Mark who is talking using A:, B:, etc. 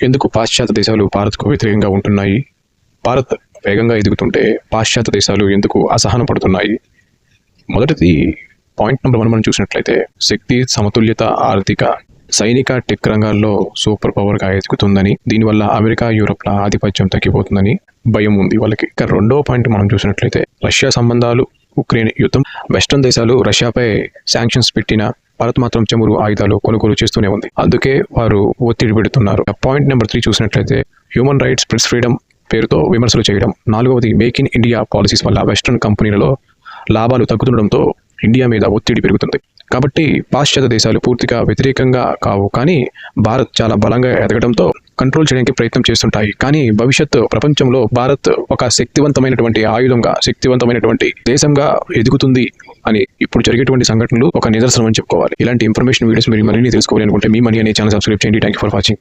A: ఎందుకు పాశ్చాత్య దేశాలు భారత్కు వ్యతిరేకంగా ఉంటున్నాయి? భారత్ వేగంగా ఎదుగుతుంటే పాశ్చాత్య దేశాలు ఎందుకు అసహనం పడుతున్నాయి? మొదటిది పాయింట్ నెంబర్ వన్ మనం చూసినట్లయితే శక్తి సమతుల్యత ఆర్థిక సైనిక టెక్ రంగాల్లో సూపర్ పవర్గా ఎదుగుతుందని దీనివల్ల అమెరికా యూరప్ల ఆధిపత్యం తగ్గిపోతుందని భయం ఉంది. వాళ్ళకి ఇక రెండో పాయింట్ మనం చూసినట్లయితే రష్యా సంబంధాలు ఉక్రెయిన్ యుద్ధం వెస్ట్రన్ దేశాలు రష్యాపై శాంక్షన్స్ పెట్టిన భారత్ మాత్రం చమురు ఆయుధాలు కొనుగోలు చేస్తూనే ఉంది. అందుకే వారు ఒత్తిడి పెడుతున్నారు. పాయింట్ నెంబర్ త్రీ చూసినట్లయితే హ్యూమన్ రైట్స్ ప్రెస్ ఫ్రీడమ్ పేరుతో విమర్శలు చేయడం. నాలుగవది మేక్ ఇన్ ఇండియా పాలసీస్ వల్ల వెస్ట్రన్ కంపెనీలలో లాభాలు తగ్గుతుండడంతో ఇండియా మీద ఒత్తిడి పెరుగుతుంది. కాబట్టి పాశ్చాత్య దేశాలు పూర్తిగా వ్యతిరేకంగా కావు. కానీ భారత్ చాలా బలంగా ఎదగడంతో కంట్రోల్ చేయడానికి ప్రయత్నం చేస్తుంటాయి. కానీ భవిష్యత్ ప్రపంచంలో భారత్ ఒక శక్తివంతమైనటువంటి ఆయుధంగా శక్తివంతమైనటువంటి దేశంగా ఎదుగుతుంది అని ఇప్పుడు జరిగేటువంటి సంఘటనలు ఒక నిదర్శనం అని చెప్పుకోవాలి. ఇలాంటి ఇన్ఫర్మేషన్ వీడియోస్ మీరు మరిన్ని తెలుసుకోవాలి అనుకుంటే మీ మనీ అనే ఛానల్ సబ్స్క్రైబ్ చేయండి. Thank for watching